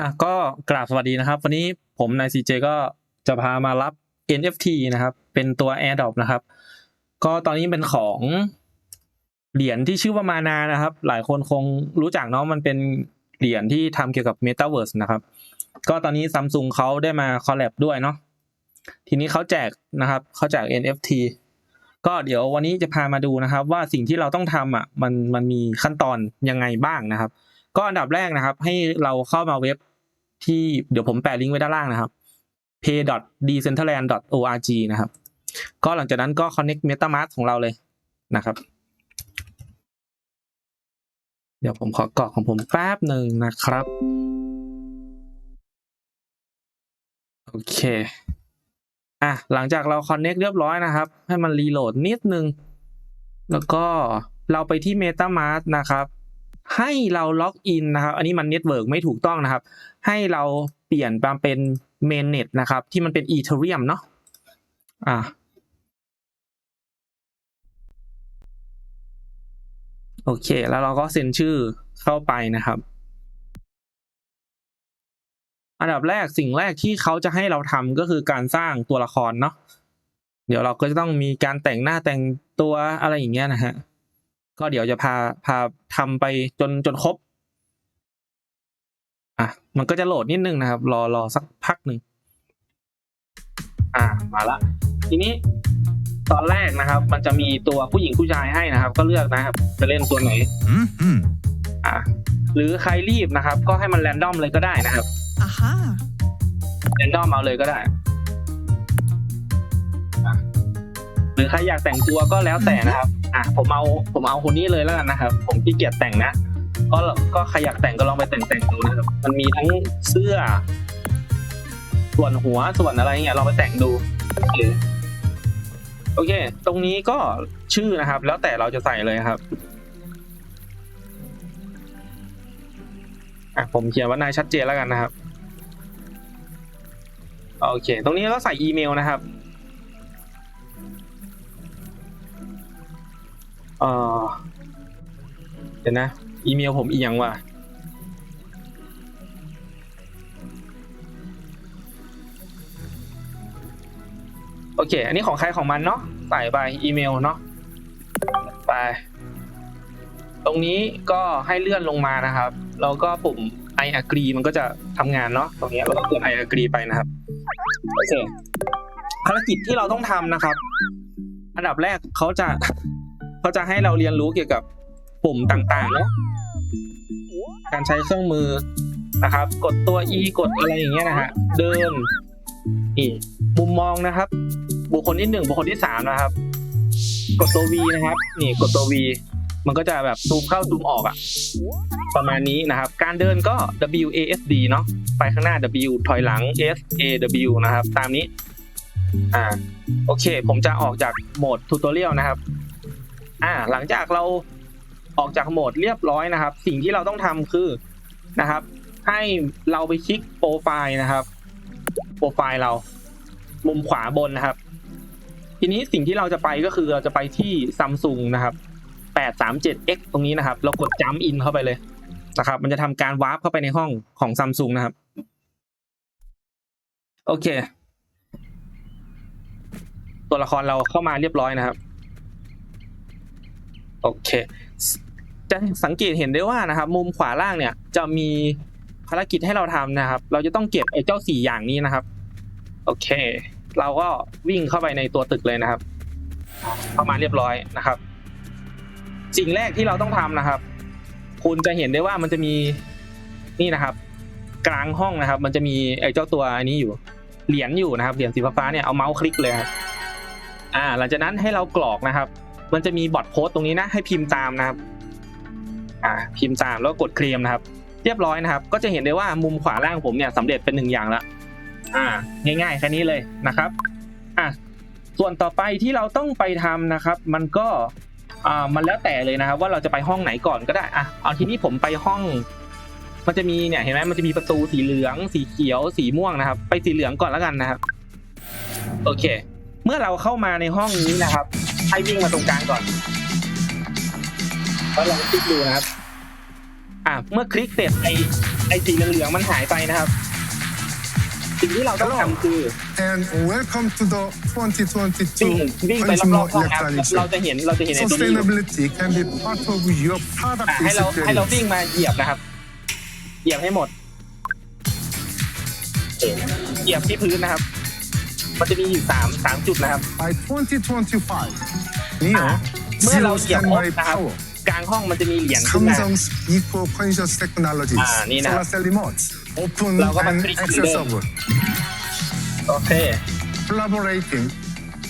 อะก็กราบสวัสดีนะครับ วันนี้ผมนายซีเจก็จะพามารับ NFT นะครับ เป็นตัว AirDrop นะครับ ก็ตอนนี้เป็นของเหรียญที่ชื่อว่ามานานะครับ หลายคนคงรู้จักเนาะมันเป็นเหรียญที่ทำเกี่ยวกับ Metaverse นะครับ ก็ตอนนี้ซัมซุงเขาได้มาคอลแลบด้วยเนาะทีนี้เขาแจกนะครับเขาแจก NFT ก็เดี๋ยววันนี้จะพามาดูนะครับ ว่าสิ่งที่เราต้องทำอะมันมันมีขั้นตอนยังไงบ้างนะครับ ก็อันดับแรกนะครับ ให้เราเข้ามาเว็บ ที่เดี๋ยวผมแปะลิงก์ไว้ด้านล่างนะครับ pay.decentraland.org นะครับ ก็หลังจากนั้นก็ connect MetaMask ของเราเลยนะครับ เดี๋ยวผมขอกรอกของผมแป๊บหนึ่งนะครับ โอเคอะหลังจากเรา connect เรียบร้อยนะครับ ให้มันรีโหลดนิดนึง แล้วก็เราไปที่ MetaMask นะครับ ให้เราล็อกอินนะครับ อันนี้มันเน็ตเวิร์กไม่ถูกต้องนะครับ ให้เราเปลี่ยนมาเป็นเมนเน็ตนะครับ ที่มันเป็นอีเทเรียมเนาะอะโอเค แล้วเราก็เซ็นชื่อเข้าไปนะครับ อันดับแรกสิ่งแรกที่เขาจะให้เราทำก็คือการสร้างตัวละครเนาะเดี๋ยวเราก็จะต้องมีการแต่งหน้าแต่งตัวอะไรอย่างเงี้ยนะฮะ ก็เดี๋ยวจะพาพาทำไปจนจนครบอะมันก็จะโหลดนิดนึงนะครับ รอรอสักพักหนึ่งอะมาละทีนี้ตอนแรกนะครับ มันจะมีตัวผู้หญิงผู้ชายให้นะครับ ก็เลือกนะครับ จะเล่นตัวไหน Mm-hmm. อะหรือใครรีบนะครับ ก็ให้มันแรนดอมเลยก็ได้นะครับ Aha. แรนดอมเอาเลยก็ได้อะหรือใครอยากแต่งตัวก็แล้วแต่นะครับ อะผมเอาผมเอาคนนี้เลยแล้วกันนะครับ ผมขี้เกียจแต่งนะก็ก็ใครอยากแต่งก็ลองไปแต่งแต่งดูนะครับมันมีทั้งเสื้อ ส่วนหัวส่วนอะไรเงี้ยลองไปแต่งดูโอเคโอเค ตรงนี้ก็ชื่อนะครับ แล้วแต่เราจะใส่เลยครับอะผมเขียนว่านายชัดเจนแล้วกันนะครับ โอเค ตรงนี้ก็ใส่อีเมลนะครับ เออเดี๋ยวนะ อีเมลผมอีกย่างว่ะโอเค อันนี้ของใครของมันเนาะใส่ไปอีเมลเนาะไป ตรงนี้ก็ให้เลื่อนลงมานะครับแล้วก็ปุ่ม I agree มันก็จะทำงานเนาะตรงนี้เราก็กด I agree ไปนะครับโอเคภารกิจที่เราต้องทำนะครับ อันดับแรกเขาจะ เขาจะให้เราเรียนรู้เกี่ยวกับปุ่มต่างๆเนาะการใช้เครื่องมือนะครับ กดตัว E กดอะไรอย่างเงี้ยนะฮะเดินนี่มุมมองนะครับ บุคคลที่หนึ่งบุคคลที่สามนะครับ กดตัว V นะครับ นี่กดตัว V มันก็จะแบบซูมเข้าซูมออกอะประมาณนี้นะครับ การเดินก็ W A S D เนาะไปข้างหน้า W ถอยหลัง S A W นะครับ ตามนี้ อ่า โอเค ผมจะออกจากโหมดทูตอเรียลนะครับ อ่า หลังจากเราออกจากโหมดเรียบร้อยนะครับ สิ่งที่เราต้องทำคือนะครับ ให้เราไปคลิกโปรไฟล์นะครับ โปรไฟล์เรา มุมขวาบนนะครับ ทีนี้สิ่งที่เราจะไปก็คือเราจะไปที่ซัมซุงนะครับ 837X ตรงนี้นะครับ เรากดจัมอินเข้าไปเลยนะครับ มันจะทำการวาร์ปเข้าไปในห้องของซัมซุงนะครับ โอเค ตัวละครเราเข้ามาเรียบร้อยนะครับ โอเค จะสังเกตเห็นได้ว่านะครับ มุมขวาล่างเนี่ยจะมีภารกิจให้เราทำนะครับ เราจะต้องเก็บไอ้เจ้าสี่อย่างนี้นะครับ โอเค เราก็วิ่งเข้าไปในตัวตึกเลยนะครับ เข้ามาเรียบร้อยนะครับ สิ่งแรกที่เราต้องทำนะครับ คุณจะเห็นได้ว่ามันจะมีนี่นะครับ กลางห้องนะครับ มันจะมีไอ้เจ้าตัวอันนี้อยู่ เหรียญอยู่นะครับ เหรียญสีฟ้าเนี่ยเอาเมาส์คลิกเลยครับอ่า หลังจากนั้นให้เรากรอกนะครับ มันจะมีบอทโค้ดตรงนี้นะให้พิมพ์ตามนะครับอ่าพิมพ์ตามแล้วกดเคลมนะครับ เรียบร้อยนะครับ ก็จะเห็นได้ว่ามุมขวาล่างผมเนี่ยสำเร็จเป็นหนึ่งอย่างแล้วอ่า ง่ายๆแค่นี้เลยนะครับอะส่วนต่อไปที่เราต้องไปทำนะครับ มันก็อ่ามันแล้วแต่เลยนะครับ ว่าเราจะไปห้องไหนก่อนก็ได้อะเอาที่นี่ผมไปห้อง มันจะมีเนี่ยเห็นไหมมันจะมีประตูสีเหลือง สีเขียว สีม่วงนะครับ ไปสีเหลืองก่อนแล้วกันนะครับ โอเค เมื่อเราเข้ามาในห้องนี้นะครับ ให้วิ่งมาตรงกลางก่อนแล้วลองคลิกดูนะครับ อะเมื่อคลิกเสร็จไอไอ้สีเหลืองๆมันหายไปนะครับ สิ่งที่เราต้องทำคือ and welcome to the วิ่ง2022วิ่งไปรอบ Consumer ๆห้องครับ Electronics เรา Show. จะเห็นเราจะเห็นไอ้ตัวนี้อยู่ Sustainability can be part of your product อะให้เราให้เรา experience. วิ่งมาเหยียบนะครับ เหยียบให้หมดโอเคเหยียบที่พื้นนะครับ มันจะมีอยู่สามสามจุดนะครับ By 2025, NEO Ah, มื่อเรา Zero เหยียบ Standby นะครับ Power กลางห้องมันจะมีเหรียญขึ้นมา Samsung's eco-conscious technologies, Ah,นี่นะครับ solar cell remotes, open เราก็มา and คลิกเหมือนเดิม accessible, โอเค collaborating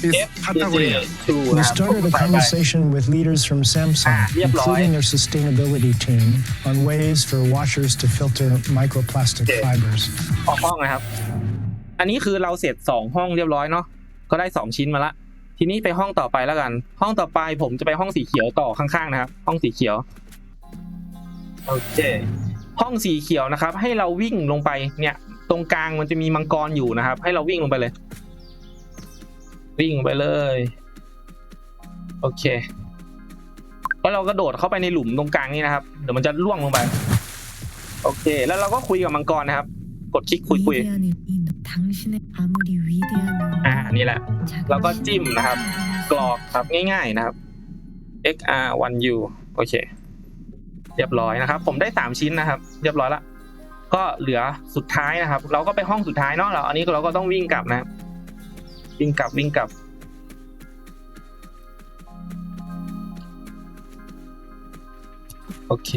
with F Patagonia. 2 We นะครับ started a conversation with leaders from Samsung, Ah, เรียบร้อย including their sustainability team, on ways for washers to filter microplastic Okay. fibers. ออกห้องนะครับ อันนี้คือเราเสร็จสองห้องเรียบร้อยเนาะก็ได้สองชิ้นมาละ ทีนี้ไปห้องต่อไปแล้วกัน ห้องต่อไปผมจะไปห้องสีเขียวต่อข้างๆนะครับ ห้องสีเขียวโอเคห้องสีเขียวนะครับ ให้เราวิ่งลงไปเนี่ย ตรงกลางมันจะมีมังกรอยู่นะครับ ให้เราวิ่งลงไปเลย วิ่งไปเลย โอเคแล้วเรากระโดดเข้าไปในหลุมตรงกลางนี่นะครับ เดี๋ยวมันจะล่วงลงไป โอเค แล้วเราก็คุยกับมังกรนะครับ กดคลิกคุยคุย 당신의 아무리 위대한 อ่า 의미는 นี่แหละ แล้วก็จิ้มนะครับ กรอกครับง่ายๆนะครับ xr 1 u โอเค เรียบร้อยนะครับ ผมได้สามชิ้นนะครับ เรียบร้อยละ ก็เหลือสุดท้ายนะครับ เราก็ไปห้องสุดท้ายเนาะเราอันนี้เราก็ต้องวิ่งกลับนะครับวิ่งกลับวิ่งกลับ โอเค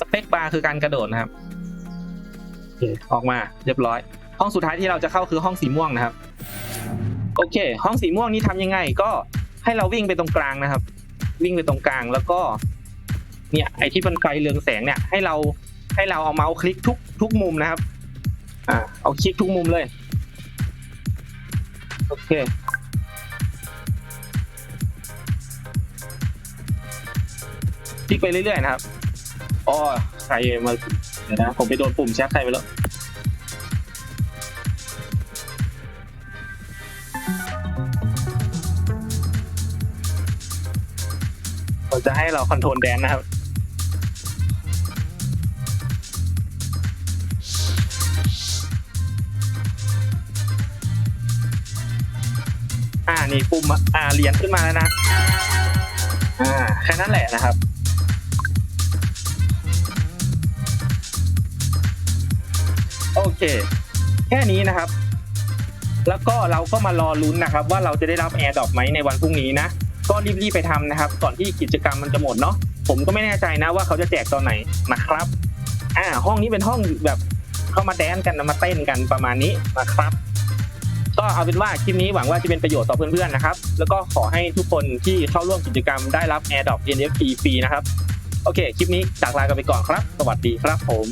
สเปคบาร์คือการกระโดดนะครับโอเคออกมาเรียบร้อย ห้องสุดท้ายที่เราจะเข้าคือห้องสีม่วงนะครับ โอเค ห้องสีม่วงนี้ทำยังไง ก็ให้เราวิ่งไปตรงกลางนะครับ วิ่งไปตรงกลางแล้วก็ เนี่ย ไอที่เป็นไฟเรืองแสงเนี่ย ให้เราให้เราเอาเมาส์คลิกทุกทุกมุมนะครับ อ่า เอาคลิกทุกมุมเลย โอเคคลิกไปเรื่อยๆนะครับอ๋อใครมาเดี๋ยวนะผมไปโดนปุ่มแชทใครไปแล้ว จะให้เราคอนโทรลแดนนะครับ อ่า นี่ปุ่ม อ่า เหรียญขึ้นมาแล้วนะ อ่า แค่นั้นแหละนะครับโอเค แค่นี้นะครับ แล้วก็เราก็มารอลุ้นนะครับ ว่าเราจะได้รับแอร์ดรอปไหมในวันพรุ่งนี้นะ ก็รีบๆไปทำนะครับ ก่อนที่กิจกรรมมันจะหมดเนาะผมก็ไม่แน่ใจนะว่าเขาจะแจกตอนไหนนะครับ อ่า ห้องนี้เป็นห้องแบบเข้ามาแดนกันมาเต้นกันประมาณนี้นะครับ ก็เอาเป็นว่าคลิปนี้หวังว่าจะเป็นประโยชน์ต่อเพื่อนๆนะครับ แล้วก็ขอให้ทุกคนที่เข้าร่วมกิจกรรมได้รับ AirDrop NFT ฟรีนะครับ โอเค คลิปนี้จากลากันไปก่อนครับ สวัสดีครับผม